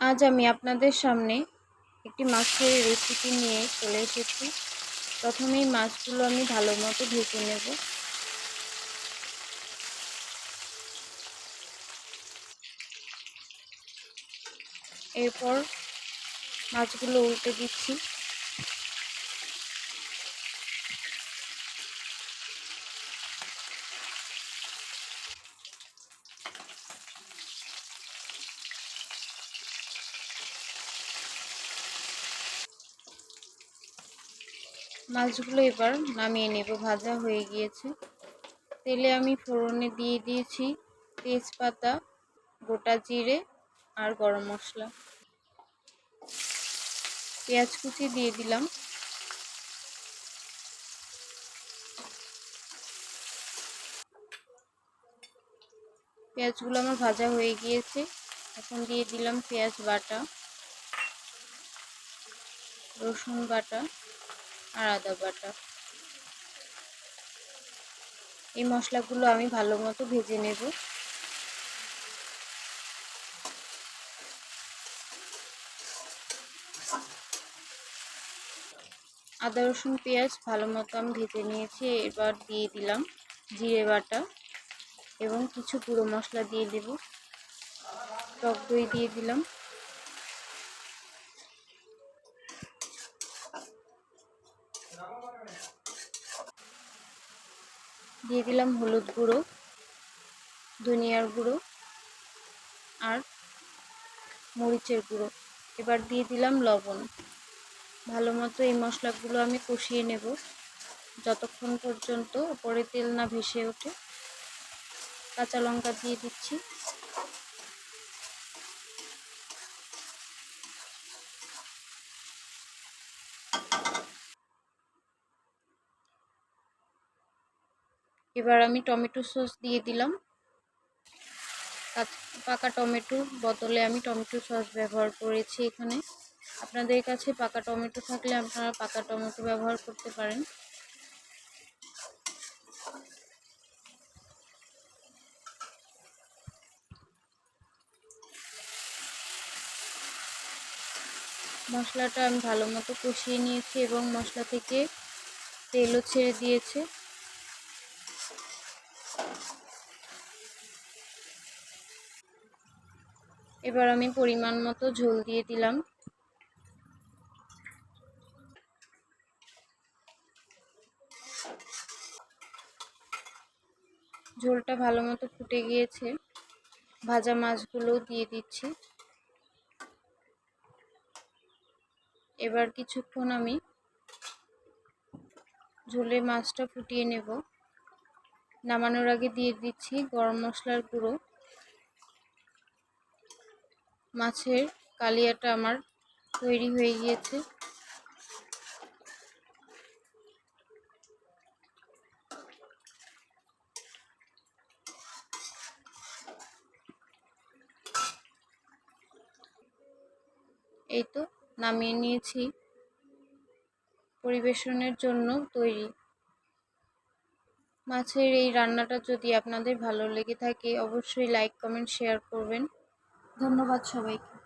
আজ আমি আপনাদের সামনে একটি মাছের রেসিপি নিয়ে চলে এসেছি। প্রথমেই মাছগুলো আমি ভালো মতো ভেজে নেব। এরপর মাছগুলো উল্টে দিচ্ছি। মাছগুলো এবার নামিয়ে নেব। ভাজা হয়ে গিয়েছে। তেলে আমি ফোড়নে দিয়ে দিয়েছি তেজপাতা, গোটা জিরে আর গরম মশলা। পেঁয়াজ কুচি দিয়ে দিলাম। পেঁয়াজগুলো আমার ভাজা হয়ে গিয়েছে। এখন দিয়ে দিলাম পেঁয়াজ বাটা, রসুন বাটা। আর আদা বাটা। এই মশলাগুলো আমি ভালো মতো ভেজে নেব। আদা, রসুন, পেঁয়াজ ভালো মতো আমি ভেজে নিয়েছি, এবার দিয়ে দিলাম জিরে বাটা এবং কিছু গুঁড়ো মশলা দিয়ে দেব। টক দই দিয়ে দিলাম। দিয়ে দিলাম হলুদ গুঁড়ো, ধনিয়ার গুঁড়ো আর মরিচের গুঁড়ো। এবার দিয়ে দিলাম লবণ। ভালো মতো এই মশলাগুলো আমি কষিয়ে নেব। যতক্ষণ পর্যন্ত ওপরে তেল না ভেসে ওঠে, কাঁচা লঙ্কা দিয়ে দিচ্ছি। এবার আমি টমেটো সস দিয়ে দিলাম। পাকা টমেটো বদলে আমি টমেটো সস ব্যবহার করেছি এখানে। আপনাদের কাছে পাকা টমেটো থাকলে আপনারা পাকা টমেটো ব্যবহার করতে পারেন। মশলাটা আমি ভালো মতো কষিয়ে নিয়েছি এবং মশলা থেকে তেলও ছেড়ে দিয়েছে। এবার আমি পরিমাণ মতো ঝোল দিয়ে দিলাম। ঝোলটা ভালো মতো ফুটে গিয়েছে। ভাজা মাছগুলোও দিয়ে দিচ্ছি। এবার কিছুক্ষণ আমি ঝোলে মাছটা ফুটিয়ে নেব। নামানোর আগে দিয়ে দিচ্ছি গরম মশলার গুঁড়ো। মাছের কালিয়াটা আমার তৈরি হয়ে গিয়েছে। এই তো নামিয়ে নিয়েছি। পরিবেশনের জন্য তৈরি। মাছের এই রান্নাটা যদি আপনাদের ভালো লেগে থাকে, অবশ্যই লাইক কমেন্ট শেয়ার করবেন। ধন্যবাদ সবাইকে।